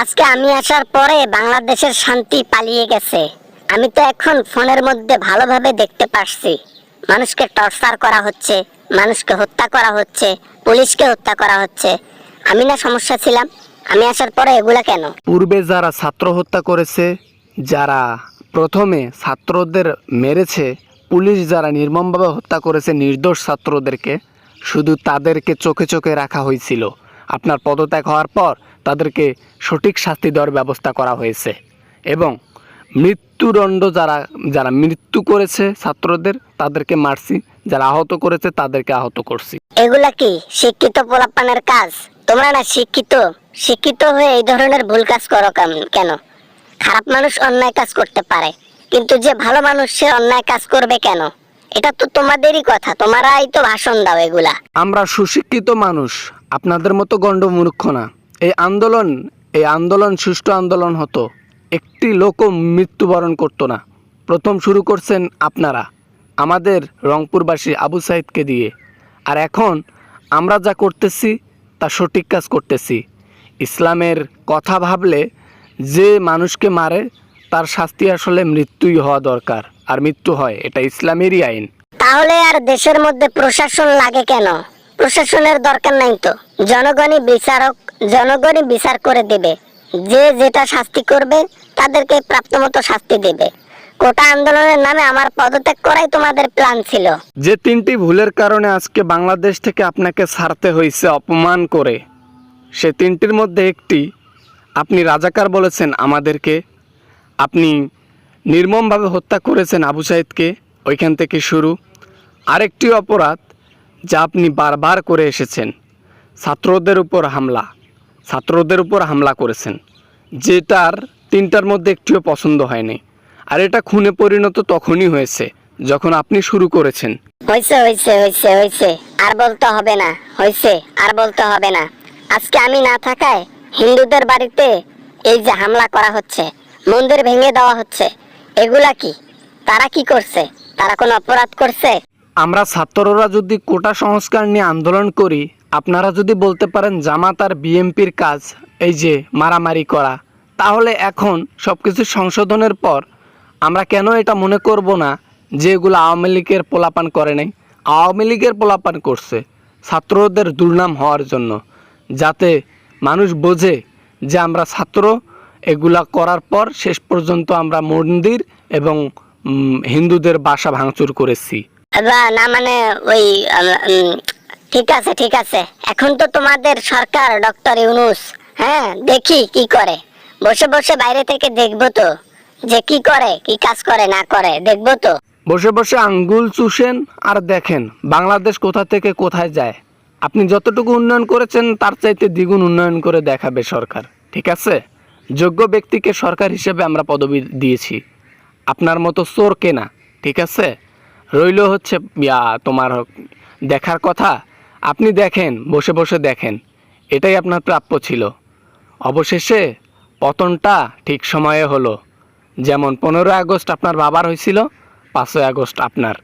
আজকে আমি আসার পরে বাংলাদেশের শান্তি পালিয়ে গেছে। আমি তো এখন ফোনের মধ্যে ভালোভাবে দেখতে পারছি। মানুষকে টর্চার করা হচ্ছে, মানুষকে হত্যা করা হচ্ছে, পুলিশকে হত্যা করা হচ্ছে। আমি না সমস্যা ছিলাম, আমি আসার পরে এগুলা কেন? পূর্বে যারা ছাত্র হত্যা করেছে, যারা প্রথমে ছাত্রদের মেরেছে, পুলিশ যারা নির্মমভাবে হত্যা করেছে নির্দোষ ছাত্রদেরকে, শুধু তাদেরকে চোখে চোখে রাখা হয়েছিল। আপনার পদত্যাগ হওয়ার পর তাদেরকে সঠিক শাস্তি দেওয়ার ব্যবস্থা করা হয়েছে। এবং মৃত্যুদণ্ড যারা যারা মৃত্যু করেছে ছাত্রদের তাদেরকে মারছি। যারা আহত করেছে তাদেরকে আহত করছি। এগুলা কি শিক্ষিত পোলাপানের কাজ? তোমরা না শিক্ষিত? শিক্ষিত হয়ে এই ধরনের ভুল কাজ করো কেন- খারাপ মানুষ অন্যায় কাজ করতে পারে কিন্তু যে ভালো মানুষ সে অন্যায় কাজ করবে কেন? এটা তো তোমাদেরই কথা তোমরাই তো ভাষণ দাও এগুলা। আমরা সুশিক্ষিত মানুষ আপনাদের মতো গণ্ডমূর্খ না। এই আন্দোলন এই আন্দোলন সুষ্ঠু আন্দোলন হতো। একটি লোকও মৃত্যুবরণ করতো না। প্রথম শুরু করছেন আপনারা, আমাদের রংপুরবাসী আবু সাইদকে দিয়ে। আর এখন আমরা যা করতেছি, তা সঠিক কাজ করতেছি। ইসলামের কথা ভাবলে যে মানুষকে মারে, তার শাস্তি আসলে মৃত্যুই হওয়া দরকার। আর মৃত্যু হয়, এটা ইসলামেরই আইন। তাহলে আর দেশের মধ্যে প্রশাসন লাগে কেন? প্রশাসনের দরকার নাই তো। জনগণই বিচারক জনগণই বিচার করে দেবে। যে যেটা শাস্তি করবে, তাদেরকে প্রাপ্তমতো শাস্তি দেবে। কোটা আন্দোলনের নামে আমার পদত্যাগ করাই তোমাদের প্ল্যান ছিল। যে তিনটি ভুলের কারণে আজকে বাংলাদেশ থেকে আপনাকে ছাড়তে হয়েছে অপমান করে, সে তিনটির মধ্যে একটি, আপনি রাজাকার বলেছেন আমাদেরকে, আপনি নির্মমভাবে হত্যা করেছেন আবু সাইদকে, ওইখান থেকে শুরু। আরেকটি অপরাধ যা আপনি বারবার করে এসেছেন, ছাত্রদের উপর হামলা। ছাত্রদের উপর হামলা করেছেন যেটার তিনটার মধ্যে একটিও পছন্দ হয়নি। আর এটা খুনে পরিণত তখনই হয়েছে যখন আপনি শুরু করেছেন। হয়েছে হয়েছে হয়েছে হয়েছে আর বলতে হবে না হয়েছে আর বলতে হবে না। আজকে আমি না থাকায় হিন্দুদের বাড়িতে এই যে হামলা করা হচ্ছে মন্দির ভেঙে দেওয়া হচ্ছে এগুলা কি? তারা কি করছে? তারা কোনো অপরাধ করছে? আমরা ছাত্ররা যদি কোটা সংস্কার নিয়ে আন্দোলন করি আপনারা যদি বলতে পারেন জামাত আর বিএমপির কাজ, এই যে মারামারি করা, তাহলে এখন সব কিছু সংশোধনের পর আমরা কেন এটা মনে করব না যে এগুলো আওয়ামী লীগের পোলাপান করে নাই? আওয়ামী লীগের পোলাপান করছে, ছাত্রদের দুর্নাম হওয়ার জন্য, যাতে মানুষ বোঝে যে আমরা ছাত্র, এগুলা করার পর শেষ পর্যন্ত আমরা মন্দির এবং হিন্দুদের বাসা ভাঙচুর করেছি। না মানে ওই ঠিক আছে ঠিক আছে। এখন তো তোমাদের সরকার, ডক্টর ইউনুস। হ্যাঁ দেখি কি করে। বসে বসে বাইরে থেকে দেখব তো যে কি করে, কি কাজ করে, না করে। দেখব তো। বসে বসে আঙ্গুল চুষেন আর দেখেন বাংলাদেশ কোথা থেকে কোথায় যায়। আপনি যতটুকু উন্নয়ন করেছেন, তার চাইতে দ্বিগুণ উন্নয়ন করে দেখাবে সরকার। ঠিক আছে? যোগ্য ব্যক্তিকে সরকার হিসেবে আমরা পদবি দিয়েছি। আপনার মতো চোর কেনা ঠিক আছে? রইল হচ্ছে তোমার দেখার কথা। আপনি দেখেন, বসে বসে দেখেন। এটাই আপনার প্রাপ্য ছিল। অবশেষে পতনটা ঠিক সময়ে হলো। যেমন পনেরোই আগস্ট আপনার বাবার হয়েছিল, পাঁচই আগস্ট আপনার।